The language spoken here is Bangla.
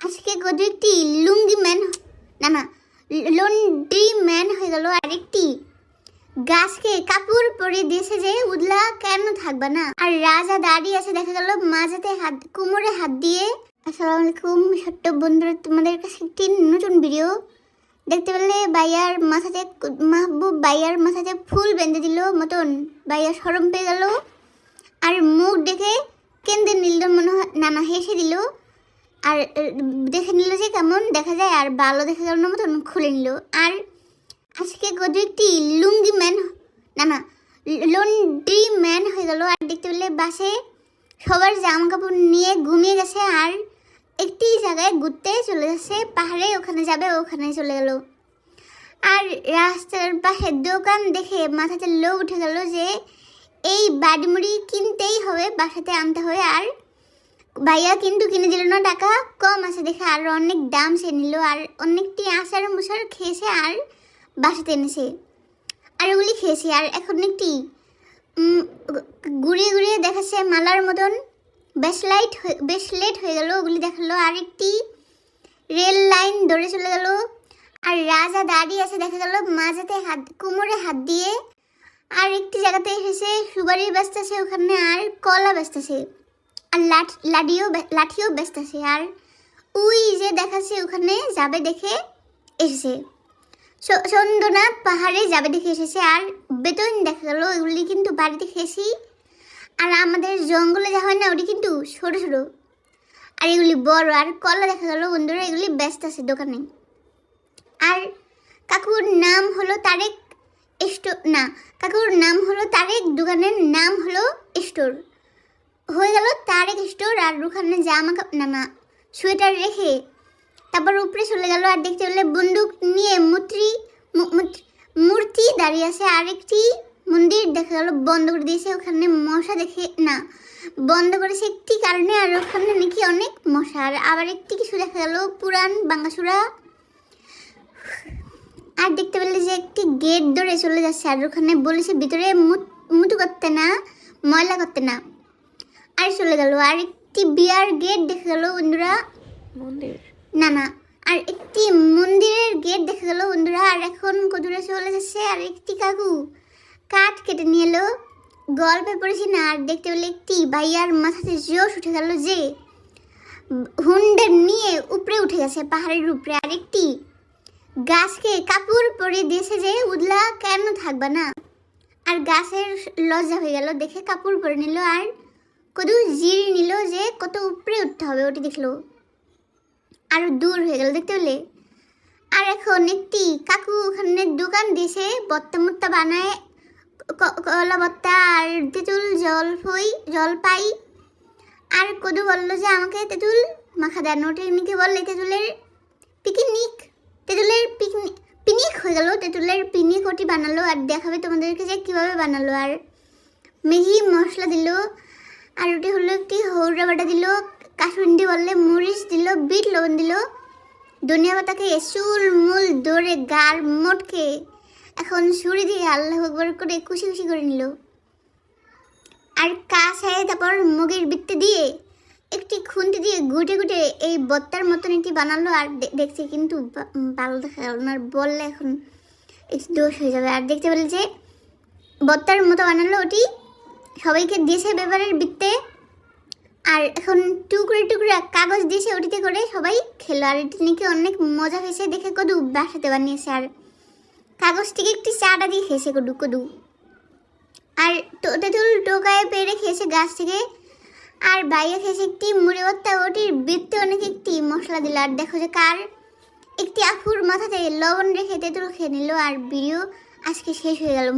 আজকে কত একটি লুঙ্গি ম্যান না না, লন্ড্রি ম্যান হয়ে গেল আরেকটি। গাছকে কাপড় পরে দিয়েছে যে উদলা কেন থাকবে না? আর রাজা দাঁড়িয়ে আছে, দেখা গেল মাঝাতে হাত, কোমরে হাত দিয়ে। আসসালামু আলাইকুম, ছোট্ট বন্ধুরা, তোমাদের কাছে একটি নতুন ভিডিও। দেখতে পেলে বাইয়ার মাথাতে মাহবুব বাইয়ার মাথাতে ফুল বেঁধে দিল মতন। বাইয়া সরম পেয়ে গেল আর মুখ দেখে কেন্দ্রে নিল মনে হয় নানা হেসে দিল আর আহ, দেখে নিল যে কেমন দেখা যায়, আর ভালো দেখা না মতন, খুলে নিল। আর আজকে কত একটি লুঙ্গি ম্যান, না না লন্ড্রি ম্যান হয়ে গেল। আর দেখতে পেলে বাসে সবার জামা কাপড় নিয়ে ঘুমিয়ে গেছে, আর একটি জায়গায় ঘুরতে চলে যাচ্ছে পাহাড়ে ওখানে যাবে, ওখানে চলে গেল। আর রাস্তার পাশে দোকান দেখে মাথাতে লোক উঠে গেল যে, এই বাড়িমুড়ি কিনতেই হবে, বাসাতে আনতে হবে। আর ভাইয়া কিন্তু কিনে দিল না টাকা, কম আছে দেখে, আর অনেক দাম সে নিল, আর অনেকটি আচার মশার খেয়েছে আর বাসাতে এনেছে। আর ওগুলি খেয়েছে, আর এখন একটি ঘুরিয়ে ঘুরিয়ে দেখাচ্ছে মালার মতন। বেশ লাইট বেশ লেট হয়ে গেল ওগুলি দেখাল, আর একটি রেল লাইন ধরে চলে গেল। আর রাজা দাঁড়িয়ে আছে, দেখা গেল মাঝাতে হাত, কোমরে হাত দিয়ে। আর একটি জায়গাতে এসেছে সুপারি ব্যস্ত আছে ওখানে, আর কলা ব্যস্ত আছে। আর লাঠ, লাঠিও লাঠিও ব্যস্ত আছে। আর ওই যে দেখাচ্ছে ওখানে যাবে দেখে এসেছে। চন্দনা পাহাড়ে যাবে দেখে এসেছে। আর বেতন দেখা গেল এগুলি কিন্তু বাড়িতে খেয়েছি। আর আমাদের জঙ্গলে যা হয় না, ওটি কিন্তু ছোট ছোট। আর এগুলি বড়, আর কলা দেখা গেল বন্ধুরা, এগুলি ব্যস্ত আছে দোকানে। আর কাকুর নাম হলো তারেক স্টোর না, কাকুর নাম হলো তারেক, দোকানের নাম হলো স্টোর হয়ে গেল তারেক স্টোর আর ওখানে জামা কাপড় না না, সোয়েটার রেখে। তারপর উপরে চলে গেল আর দেখতে পেলে বন্দুক নিয়ে মূর্তি মূর্তি- দাঁড়িয়ে আছে। আরেকটি মন্দির দেখা গেল বন্ধ করে দিয়েছে। ওখানে মশা দেখে না, বন্ধ করেছে একটি কারণে। আর ওখানে নাকি অনেক মশা। আর আবার একটি কিছু দেখা গেল পুরান বাঙ্গাসুরা। আর দেখতে পেলে যে একটি গেট ধরে চলে যাচ্ছে। আর ওখানে বলেছে ভিতরে মুতু করতে না, ময়লা করতে না। আর চলে গেল। আর একটি বিয়ার গেট দেখা গেল বন্ধুরা। মন্দির? না না। আর একটি মন্দিরের গেট দেখা গেল বন্ধুরা। আর এখন কদূরে চলে যাচ্ছে আর একটি কাকু। কাঠ কেটে নিয়ে এলো। গল্পে পড়েছি না আর দেখতে পেলে একটি ভাইয়ার মাথাতে জোশ উঠে গেল যে হুন্ডে নিয়ে উপরে উঠে গেছে পাহাড়ের উপরে। আর একটি গাছকে কাপড় পরে দিয়েছে যে উদলা কেন থাকবে না? আর গাছের লজ্জা হয়ে গেল দেখে কাপড় পরে নিল। আর কদু জিরি নিল যে কত উপরে উঠতে হবে, ওটি দেখল। আরও দূর হয়ে গেল, দেখতে পেলে? আর এখন একটি কাকু ওখানে দোকান দিয়েছে, বত্তা মুত্তা বানায় কলা বত্তা আর তেঁতুল জলফই জলপাই আর কদু বলল যে, আমাকে তেঁতুল মাখা দেন। ওটা নাকি বললে তেঁতুলের পিকনিক তেঁতুলের পিকনিক পিকনিক হয়ে গেল, তেঁতুলের পিকনিক ওটি বানালো। আর দেখাবে তোমাদেরকে যে কীভাবে বানালো। আর মেহি মশলা দিল একটি বাটা দিল কাসুন্ডি বললে মরিচ দিল, বিট লবণ দিল। ধনিয়া পাতাকে চুল, মূল, দৌড়ে গার মোটকে এখন ছুরি দিয়ে আল্লাহ একবার করে খুশি খুশি করে নিল। আর কাছায় তারপর মুগের বৃত্তে দিয়ে একটি খুন্তি দিয়ে গুটে গুটে এই বত্তার মতন একটি বানালো, আর দেখছি কিন্তু ভালো দেখা গেল না বললে এখন একটু দোষ হয়ে যাবে। আর দেখতে পেলে যে বত্তার মতো বানালো ওটি, সবাইকে দিয়েছে ব্যাপারের বৃত্তে আর এখন টুকরে টুকরে কাগজ দিয়েছে ওটিতে করে সবাই খেলো। আর এটি নাকি অনেক মজা হয়েছে দেখে কদু বাসাতে বানিয়েছে। আর কাগজটিকে একটি চাটা দিয়ে খেয়েছে কদু কদু। আর তেঁতুল টোকায় পেরে খেয়েছে গাছ থেকে আর বাইরে খেয়েছে একটি মুড়ে ভর্তা, ওটির বৃত্তে অনেক একটি মশলা দিল। আর দেখো যে কার একটি আফুর মাথাতে লবণ রেখে তেঁতুল খেয়ে নিল। আর ভিডিও আজকে শেষ হয়ে গেল।